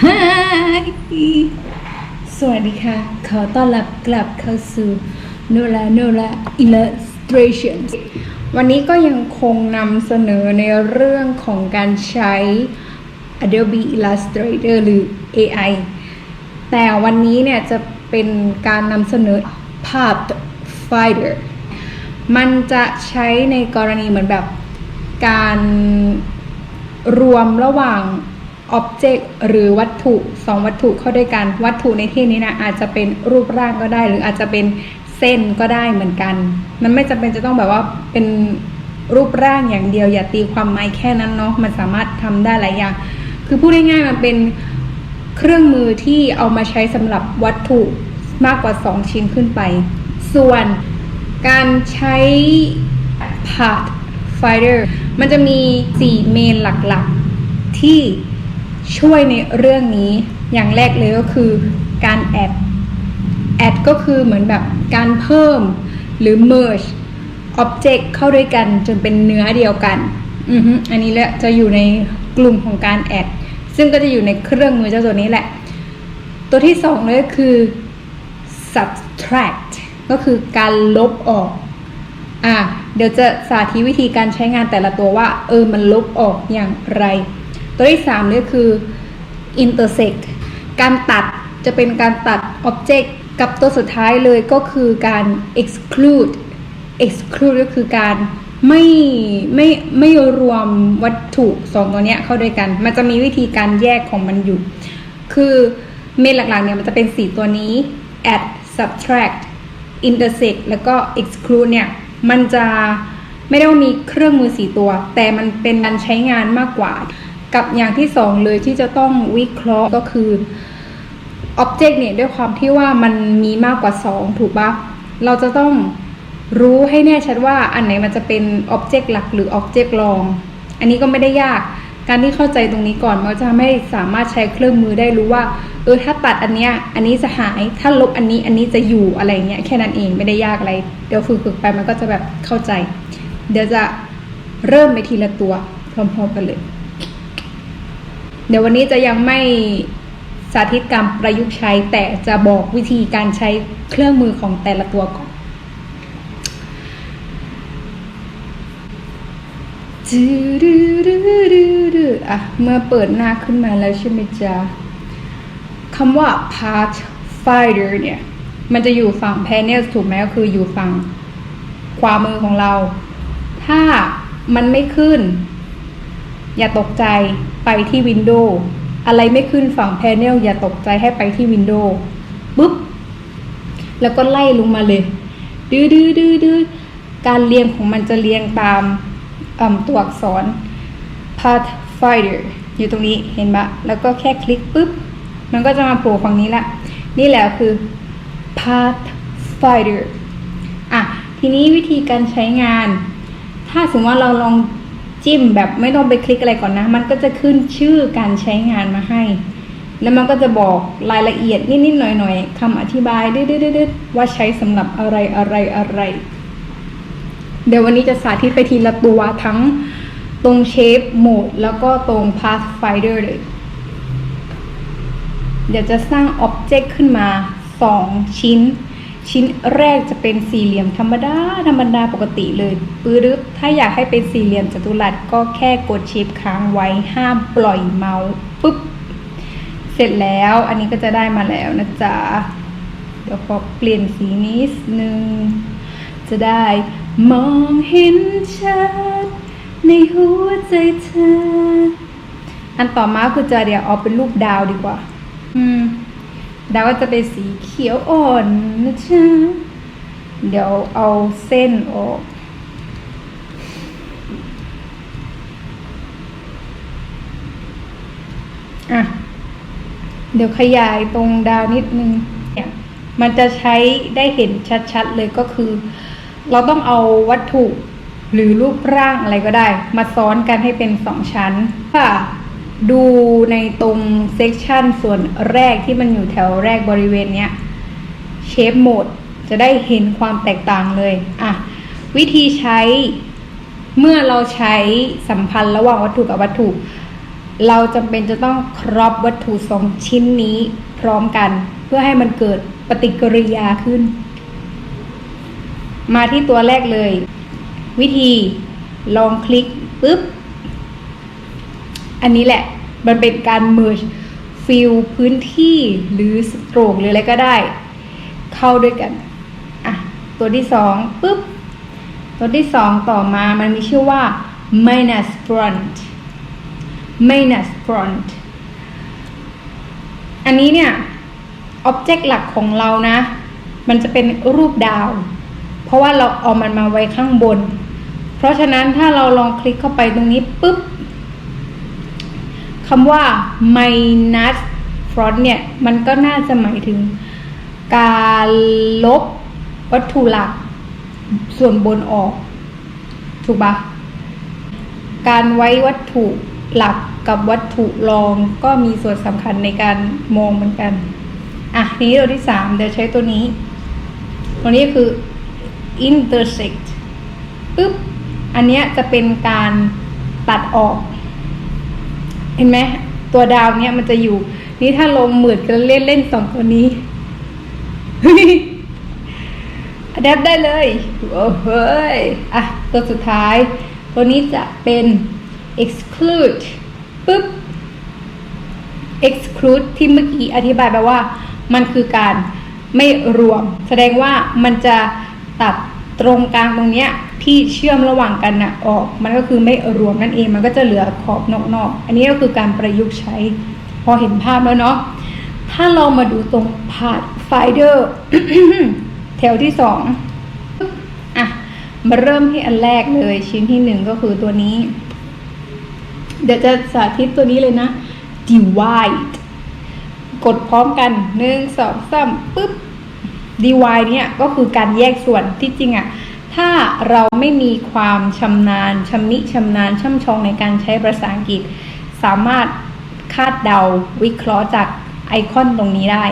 สวัสดีค่ะ ขอต้อนรับกลับเข้าสู่ Nora Nora Illustration วันนี้ก็ยังคงนำเสนอในเรื่องของการใช้ Adobe Illustrator หรือ AI แต่วันนี้เนี่ยจะเป็นการนำเสนอ Pathfinder มันจะใช้ในกรณีเหมือนแบบการรวมระหว่าง Object หรือวัตถุสองวัตถุเข้าด้วยกัน วัตถุในที่นี้นะอาจจะเป็นรูปร่างก็ได้ หรืออาจจะเป็นเส้นก็ได้เหมือนกัน มันไม่จำเป็นจะต้องแบบว่าเป็นรูปร่างอย่างเดียว อย่าตีความหมายแค่นั้นเนาะมันสามารถทำได้หลายอย่าง คือพูดง่ายๆมันเป็นเครื่องมือที่เอามาใช้สำหรับวัตถุมากกว่า 2 ชิ้นขึ้นไป ส่วนการใช้ Pathfinder มันจะมี 4 เมนหลักๆที่ ช่วยในเรื่องนี้อย่างแรกเลยก็คือการแอดแอดก็คือเหมือนแบบการเพิ่มหรือ merge object เข้าด้วยกันจนเป็นเนื้อเดียวกันอืออันนี้แหละจะอยู่ในกลุ่มของการแอดซึ่งก็จะอยู่ในเครื่องมือเจ้าตัวนี้แหละ ตัวที่สองเลยคือ subtract ก็คือการลบออกอะเดี๋ยวจะสาธิตวิธีการใช้งานแต่ละตัวว่า เออมันลบออกอย่างไร ตัวที่สามเนี่ยคือ intersect การตัดจะเป็นการตัด object กับตัวสุดท้ายเลยก็คือการ exclude exclude ก็คือการไม่ไม่ไม่รวมวัตถุสองตัวเนี้ยเข้าด้วยกัน มันจะมีวิธีการแยกของมันอยู่ คือเมนหลักๆเนี่ยมันจะเป็น 4 ตัวนี้ add subtract intersect แล้วก็ exclude เนี่ย มันจะไม่ได้มีเครื่องมือ 4 ตัว แต่มันเป็นการใช้งานมากกว่า กับอย่างที่2เลยที่จะต้องวิเคราะห์ก็คือ Object เนี่ยด้วยความที่ว่ามันมีมากกว่า 2 ถูกปะเราจะต้องรู้ให้แน่ชัดว่าอันไหนมันจะเป็น Object หลักหรือ Object รอง อันนี้ก็ไม่ได้ยาก การที่เข้าใจตรงนี้ก่อนมันจะทำให้สามารถใช้เครื่องมือได้รู้ว่า เออถ้าตัดอันเนี้ยอันนี้จะหายถ้าลบอันนี้อันนี้จะอยู่อะไรเงี้ยแค่นั้นเองไม่ได้ยากอะไร เดี๋ยวฝึกๆไปมันก็จะแบบเข้าใจ เดี๋ยวจะเริ่มไปทีละตัวพร้อมๆกันเลย เดี๋ยววันนี้จะยังไม่สาธิตการประยุกต์ใช้ แต่จะบอกวิธีการใช้เครื่องมือของแต่ละตัวก่อนดูดูดูดูดูอะเมื่อเปิดหน้าขึ้นมาแล้วใช่ไหมจ๊ะคำว่า part finder เนี่ย มันจะอยู่ฝั่ง panel ถูกไหมก็คืออยู่ฝั่งขวามือของเรา ถ้ามันไม่ขึ้น อย่าตกใจ ไปที่วินโดว์อะไรไม่ขึ้นฝั่ง panel อย่าตกใจให้ไปที่วินโดว์ปุ๊บ แล้วก็ไล่ลงมาเลย ดื้อดื้อดื้อดื้อการเรียงของมันจะเรียงตามตัวอักษร Pathfinder อยู่ตรงนี้เห็นปะแล้วก็แค่คลิกปุ๊บ มันก็จะมาโผล่ฝั่งนี้ละ นี่แหละคือ Pathfinder อะ ทีนี้วิธีการใช้งาน ถ้าสมมติว่าเราลอง จิ้มแบบไม่ต้องไปคลิกอะไรก่อนนะ มันก็จะขึ้นชื่อการใช้งานมาให้ แล้วมันก็จะบอกรายละเอียดนิดๆหน่อยๆคำอธิบายดื้อๆๆว่าใช้สำหรับอะไรอะไรอะไร เดี๋ยววันนี้จะสาธิตไปทีละตัวทั้งตรงเชฟโหมดแล้วก็ตรง Pathfinder เลย เดี๋ยวจะสร้าง Object ขึ้นมา 2 ชิ้น ชิ้นแรกจะเป็นสี่เหลี่ยมธรรมดาธรรมดาปกติเลยปื้ดบถ้าอยากให้เป็นสี่เหลี่ยมจัตุรัสก็แค่กดชิปค้างไว้ห้ามปล่อยเมาส์ปุ๊บ เสร็จแล้วอันนี้ก็จะได้มาแล้วนะจ๊ะ เดี๋ยวขอเปลี่ยนสีนิดนึง จะได้มองเห็นชัดในหัวใจเธอ อันต่อมาคือจะเดี๋ยวเอาเป็นรูปดาวดีกว่า อืม ดาวก็จะเป็นสีเขียวอ่อนนะจ๊ะเดี๋ยวเอาเส้นออก อะ เดี๋ยวขยายตรงดาวนิดนึงเนี่ยมันจะใช้ได้เห็นชัดๆเลยก็คือ เราต้องเอาวัตถุหรือรูปร่างอะไรก็ได้ มาซ้อนกันให้เป็นสองชั้นค่ะ ดูในตรงเซกชันส่วนแรกที่มันอยู่แถวแรกบริเวณเนี้ยเชฟโหมดจะได้เห็นความแตกต่างเลย อะ วิธีใช้เมื่อเราใช้สัมพันธ์ระหว่างวัตถุกับวัตถุ เราจำเป็นจะต้องครอบวัตถุสองชิ้นนี้พร้อมกัน เพื่อให้มันเกิดปฏิกิริยาขึ้น มาที่ตัวแรกเลย วิธีลองคลิกปุ๊บ อันนี้แหละมันเป็นการ merge ฟิลพื้นที่หรือสโตรกหรืออะไรก็ได้ เข้าด้วยกันอะตัวที่สองปุ๊บตัวที่สองต่อมามันมีชื่อว่า minus front minus front อันนี้เนี่ย object หลักของเรานะ มันจะเป็นรูปดาว เพราะว่าเราเอามันมาไว้ข้างบน เพราะฉะนั้นถ้าเราลองคลิกเข้าไปตรงนี้ปุ๊บ คำว่า minus front เนี่ย มันก็น่าจะหมายถึงการลบวัตถุหลักส่วนบนออก ถูกปะการไว้วัตถุหลักกับวัตถุรองก็มีส่วนสำคัญในการมองเหมือนกัน อะ นี้ตัวที่สามเดี๋ยวใช้ตัวนี้ ตัวนี้คือ intersect ปึ๊บ อันเนี้ยจะเป็นการตัดออก เห็นไหมตัวดาวเนี้ยมันจะอยู่ นี่ถ้าลงหมืดกันเล่นเล่นสองตัวนี้อัดแอปได้เลยโอ้เฮ้ยอะตัวสุดท้าย ตัวนี้จะเป็น exclude ปึ๊บ exclude ที่เมื่อกี้อธิบายไปว่า มันคือการไม่รวม แสดงว่ามันจะตัด ตรงกลางตรงเนี้ยที่เชื่อมระหว่างกันนะออก มันก็คือไม่รวมนั่นเองมันก็จะเหลือขอบนอกๆอันนี้ก็คือการประยุกต์ใช้พอเห็นภาพแล้วเนาะถ้าเรามาดูตรงพาดไฟเดอร์แถวที่สองอะมาเริ่มที่อันแรกเลย ชิ้นที่หนึ่งก็คือตัวนี้ เดี๋ยวจะสาธิตตัวนี้เลยนะ divide กดพร้อมกันหนึ่งสองสามปึ๊บ divide เนี่ยก็คือการแยกส่วนที่จริงอะถ้าเราไม่มีความชำนาญชำนิชำนาญช่ำชองในการใช้ภาษาอังกฤษ สามารถคาดเดาวิเคราะห์จากไอคอนตรงนี้ได้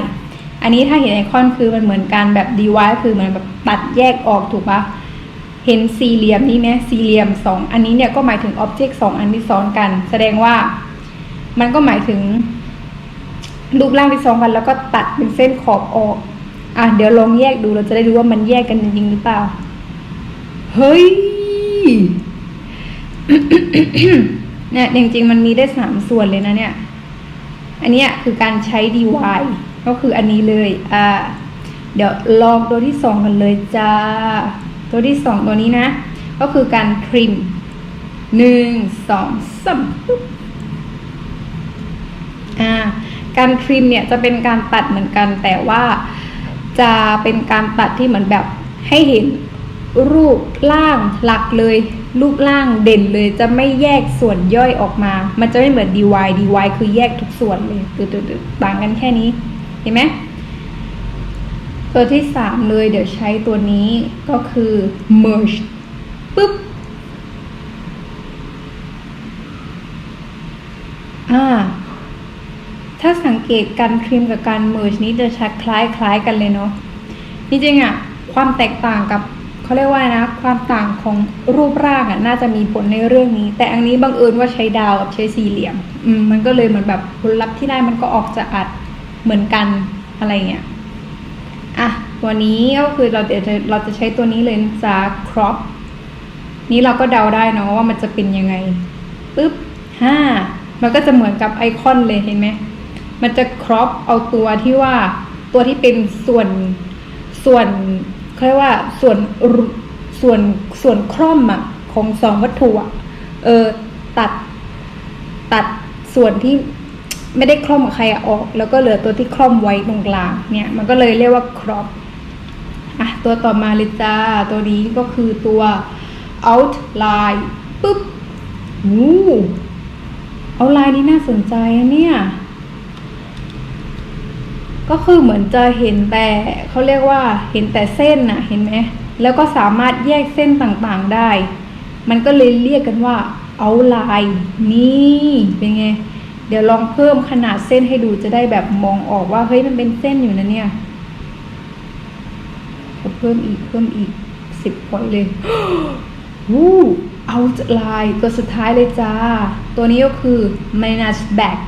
อันนี้ถ้าเห็นไอคอนคือมันเหมือนการแบบ divide คือเหมือนแบบตัดแยกออกถูกปะเห็นสี่เหลี่ยมนี้ไหมสี่เหลี่ยมสองอันนี้เนี่ยก็หมายถึง object สองอันที่ซ้อนกัน แสดงว่ามันก็หมายถึงรูปร่างที่ซ้อนกัน แล้วก็ตัดเป็นเส้นขอบออก อะเดี๋ยวลองแยกดูเราจะได้รู้ว่ามันแยกกันจริงหรือเปล่า เฮ้ยเนี่ยจริงๆมันมีได้สามส่วนเลยนะเนี่ย อันเนี้ยคือการใช้ dy ก็คืออันนี้เลยอ่าเดี๋ยวลองตัวที่สองกันเลยจ้า ตัวที่สองตัวนี้นะ ก็คือการทริมหนึ่งสองสามปุ๊บอ่าการทริมเนี่ยจะเป็นการตัดเหมือนกันแต่ว่า จะเป็นการตัดที่เหมือนแบบให้เห็นรูปร่างหลักเลย รูปร่างเด่นเลยจะไม่แยกส่วนย่อยออกมา มันจะไม่เหมือน dy dy คือแยกทุกส่วนเลยตืดๆต่างกันแค่นี้ เห็นไหมตัวที่สามเลยเดี๋ยวใช้ตัวนี้ก็คือ merge ปึ๊บอ่า ถ้าสังเกตการทริมกับการเมิร์ชนี้จะชัดคล้ายคล้ายกันเลยเนาะจริงๆอะความแตกต่างกับเขาเรียกว่านะ ความต่างของรูปร่างอะน่าจะมีผลในเรื่องนี้ แต่อันนี้บังเอิญว่าใช้ดาวกับใช้สี่เหลี่ยม อืมมันก็เลยเหมือนแบบผลลัพธ์ที่ได้มันก็ออกจะอัดเหมือนกันอะไรเงี้ยอะตัวนี้ก็คือเราเดี๋ยวจะเราจะใช้ตัวนี้เลยนะจะ crop นี้เราก็เดาได้เนาะว่ามันจะเป็นยังไงปึ๊บห้ามันก็จะเหมือนกับไอคอนเลยเห็นไหม มันจะครอปเอาตัวที่ว่าตัวที่เป็นส่วนส่วนเขาเรียกว่าส่วนส่วนส่วนคร่อมอะของสองวัตถุอะเออตัดตัดส่วนที่ไม่ได้คร่อมกับใครออก แล้วก็เหลือตัวที่คร่อมไว้ตรงกลางเนี่ยมันก็เลยเรียกว่าครอปอะตัวต่อมาเลยจ้าตัวนี้ก็คือตัว outline ปึ๊บวู้ outline นี่น่าสนใจเนี่ย ก็คือเหมือนจะเห็นแต่เขาเรียกว่าเห็นแต่เส้นน่ะเห็นไหมแล้วก็สามารถแยกเส้นต่างๆได้ มันก็เลยเรียกกันว่าเอาลายนี่เป็นไง เดี๋ยวลองเพิ่มขนาดเส้นให้ดูจะได้แบบมองออกว่าเฮ้ยมันเป็นเส้นอยู่นะเนี่ยเพิ่มอีกเพิ่มอีกสิบพอยเลยวู้ outline ตัวสุดท้ายเลยจ้า ตัวนี้ก็คือ minus back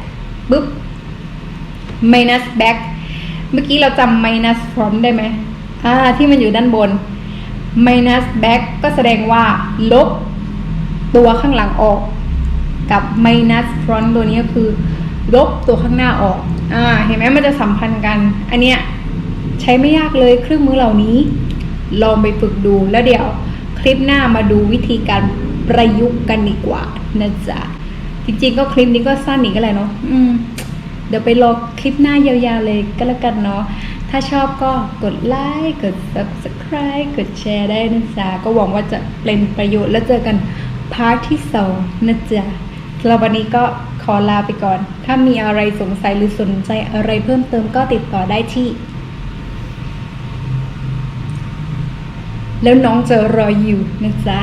ปึ๊บ minus back เมื่อกี้เราจำ minus front ได้ไหมอ่าที่มันอยู่ด้านบน minus back ก็แสดงว่า ลบตัวข้างหลังออก กับ minus front ตัวนี้ก็คือ ลบตัวข้างหน้าออกอ่าเห็นไหมมันจะสัมพันธ์กัน อันเนี้ยใช้ไม่ยากเลยเครื่องมือเหล่านี้ ลองไปฝึกดูแล้วเดี๋ยวคลิปหน้ามาดูวิธีการประยุกต์กันดีกว่านะจ๊ะจริงๆก็คลิปนี้ก็สั้นอีกก็เลยเนาะอืม เดี๋ยวไปรอคลิปหน้ายาวๆเลยก็แล้วกันเนาะ ถ้าชอบก็กดไลค์ กด subscribe กดแชร์ได้นะจ๊ะ ก็หวังว่าจะเป็นประโยชน์แล้วเจอกันพาร์ทที่สองนะจ๊ะสำหรับวันนี้ก็ขอลาไปก่อน ถ้ามีอะไรสงสัยหรือสนใจอะไรเพิ่มเติมก็ติดต่อได้ที่ แล้วน้องจะรออยู่นะจ๊ะ